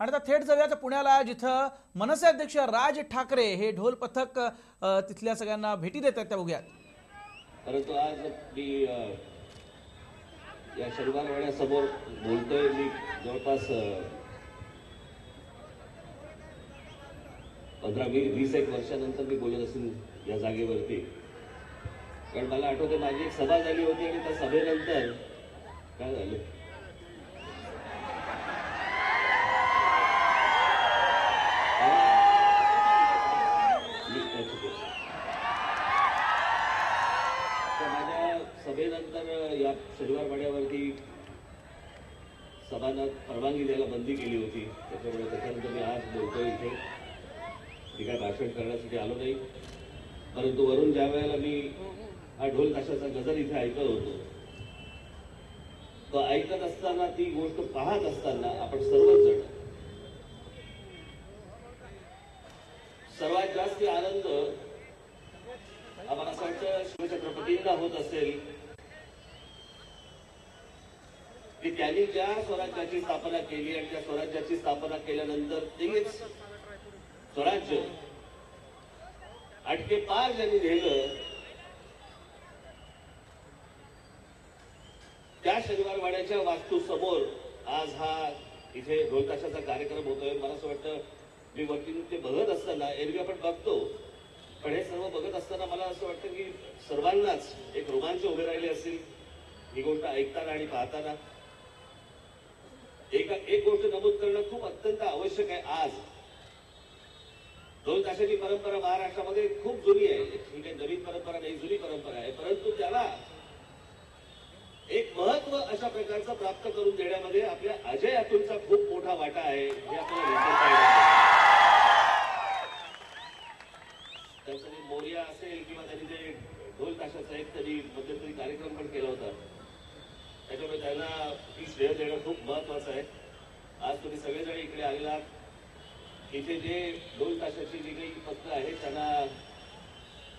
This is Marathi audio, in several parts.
आणि आता थेट जाऊयात पुण्याला जिथं मनसे अध्यक्ष राज ठाकरे हे ढोल पथक तिथल्या सगळ्यांना भेटी देत आहेत त्या बघूयात. परंतु आज मी या शनिवार वाड्यासमोर बोलतोय मी जवळपास पंधरा वीस वीस एक वर्षानंतर मी बोलत असेल या जागेवरती. कारण मला आठवते माझी एक सभा झाली होती आणि त्या सभेनंतर काय झालं? शनिवार वाड्यावरती सभांना परवानगी द्यायला बंदी केली होती. त्याच्यामुळे त्याच्यानंतर मी आज बोलतोय इथे. मी काय भाषण करण्यासाठी आलो नाही. परंतु वरून ज्या वेळेला मी हा ढोल ताशाचा गजर इथे ऐकत होतो तो ऐकत असताना ती गोष्ट पाहत असताना आपण सर्वच जण सर्वात जास्त आनंद आम्हाला असं वाटतं शिवछत्रपतींना होत असेल की त्यांनी ज्या स्वराज्याची स्थापना केली आणि त्या स्वराज्याची स्थापना केल्यानंतर तेच स्वराज्य अटके पार ज्यांनी नेलं त्या शनिवार वाड्याच्या वास्तू समोर आज हा इथे ढोलताशाचा कार्यक्रम होतोय. मला असं वाटतं मी वरती ते बघत असताना एरवी आपण बघतो पण हे सर्व बघत असताना मला असं वाटतं की सर्वांनाच एक रोमांच उभे राहिले असेल ही गोष्ट ऐकताना आणि पाहताना. एक एक गोष्ट नमूद करणं खूप अत्यंत आवश्यक आहे आज. दोन तासाची परंपरा महाराष्ट्रामध्ये खूप जुनी आहे. ही नवीन परंपरा नाही जुनी परंपरा आहे. परंतु त्याला एक महत्त्व अशा प्रकारचं प्राप्त करून देण्यामध्ये आपल्या अजय अतुलचा खूप मोठा वाटा आहे. हे आपण विसरता येणार नाही. त्यासाठी मोर्या असेल किंवा त्यांनी जे ढोल ताशाचा एक तरी मध्यंतरी कार्यक्रम पण केला होता त्यामुळे त्यांना ही श्रेय देणं खूप महत्वाचं आहे. आज तुम्ही सगळेजण इकडे आलेला इथे जे दोन तासाची जी काही पत्र आहेत त्यांना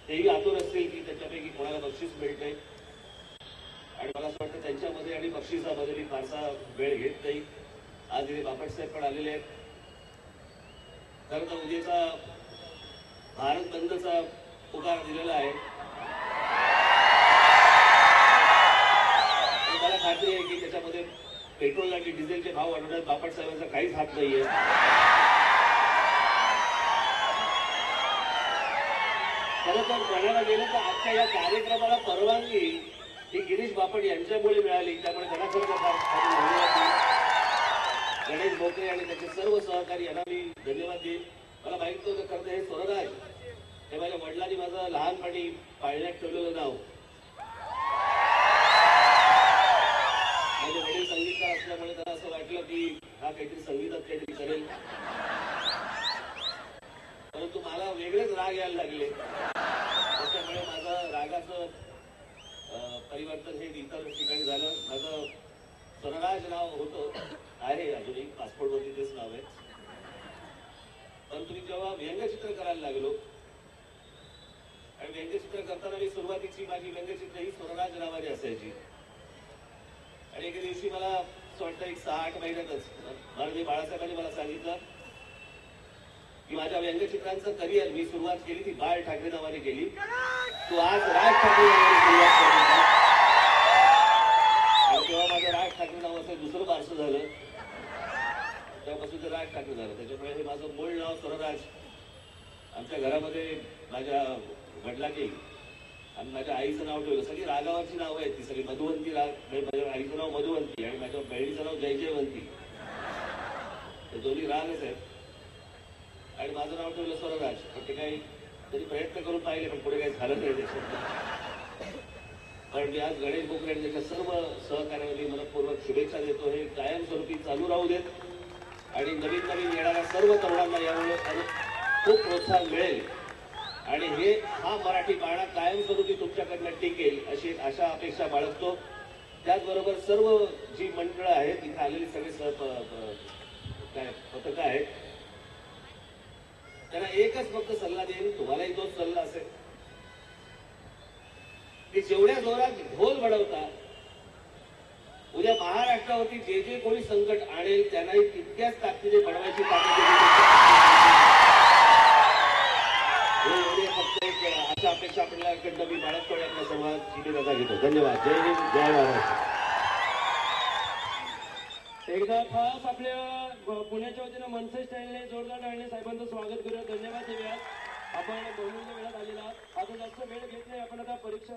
तेही आतुर असतील की त्याच्यापैकी कोणाला बक्षीस मिळते आणि मला असं वाटतं त्यांच्यामध्ये आणि बक्षिसामध्ये मी फारसा वेळ घेत नाही. आज इथे बापटसाहेब पण आलेले आहेत. खरं तर उद्याचा भारत बंदचा पुकार दिलेला आहे. आणि आहे की त्याच्यामध्ये पेट्रोल आणि डिझेलचे भाव वाढवण्यात बापट साहेबांचा काहीच हात नाहीये. खरं तर म्हणायला गेलं तर आजच्या या कार्यक्रमाला परवानगी ही गिरीश बापट यांच्यामुळे मिळाली. त्यामुळे धन्यवाद गणेश भोकरे आणि त्याचे सर्व सहकारी यांना मी धन्यवाद देईन. मला माहीत नव्हतं खरं तर हे स्वरराज हे माझ्या वडिलांनी माझं लहानपणी पाळण्यात ठेवलेलं नाव. माझे संगीतकार असल्यामुळे त्याला असं वाटलं की हा काहीतरी संगीतात काहीतरी करेल. परंतु मला वेगळेच राग यायला लागले. त्याच्यामुळे माझं रागाचं परिवर्तन हे इतर ठिकाणी झालं. माझं स्वरराज नाव होतं. आहे अजूनही पासपोर्टवरती तेच नाव आहे. परंतु मी जेव्हा व्यंगचित्र करायला लागलो आणि व्यंगचित्र करताना मी सुरुवातीची माझी व्यंगचित्र ही स्वरराज नावाने असायची. आणि एके दिवशी मला असं वाटतं एक सहा आठ महिन्यातच माननीय बाळासाहेबांनी मला सांगितलं की माझ्या व्यंगचित्रांचं करिअर मी सुरुवात केली ती बाळ ठाकरे नावाने केली. तो आज राज ठाकरे नावाने सुरुवात केली आणि तेव्हा माझं राज ठाकरे नावाचं दुसरं बारसं झालं. तेव्हापासून ते राज ठाकरे झालं. त्याच्यामुळे हे माझं मूळ नाव स्वरराज आमच्या घरामध्ये माझ्या वडिलांनी आणि माझ्या आईचं नाव ठेवलं. सगळी रागावरची नावं आहेत ती सगळी. मधुवंती राग म्हणजे माझ्या आईचं नाव मधुवंती आणि माझ्या बहिणीचं नाव जय जयवंती ते दोन्ही रागच आहेत. आणि माझं नाव ठेवलं स्वरराज. पण ते काही तरी प्रयत्न करून पाहिले पण पुढे काही झालं नाही त्याच्यात. कारण मी आज गणेश बोकरे आणि त्याच्या सर्व सहकार्याला मनपूर्वक शुभेच्छा देतो हे कायमस्वरूपी चालू राहू देत. आणि नवीन नवीन येणाऱ्या सर्व तरुणांना यामुळे खूप प्रोत्साहन मिळेल. आणि हे हा मराठी बाळा कायमस्वरूपी तुमच्याकडनं टिकेल अशी अशा आशा अपेक्षा बाळगतो. त्याचबरोबर सर्व जी मंडळं आहेत इथे आलेली सगळे सह काय पथकं आहेत त्यांना एकच फक्त सल्ला देईन तुम्हालाही तोच सल्ला असेल. की जेवढ्या जोरात ढोल बडवता उद्या महाराष्ट्रावरती जे जे कोणी संकट आणेल त्यांनाही तितक्याच ताकदीने बनवायची ताकद अशा अपेक्षा आपल्याकडनं मी बाळगतोय आपल्या समाजाची रजा घेतो. धन्यवाद. जय हिंद जय महाराष्ट्र. एकदा खास आपल्या पुण्याच्या वतीनं मनसे स्टँडने जोरदार टाळणे साहेबांचं स्वागत करूया. धन्यवाद देऊया आपण बहुमूल्य वेळात आलेला आता जास्त वेळ घेत नाही आपण आता परीक्षा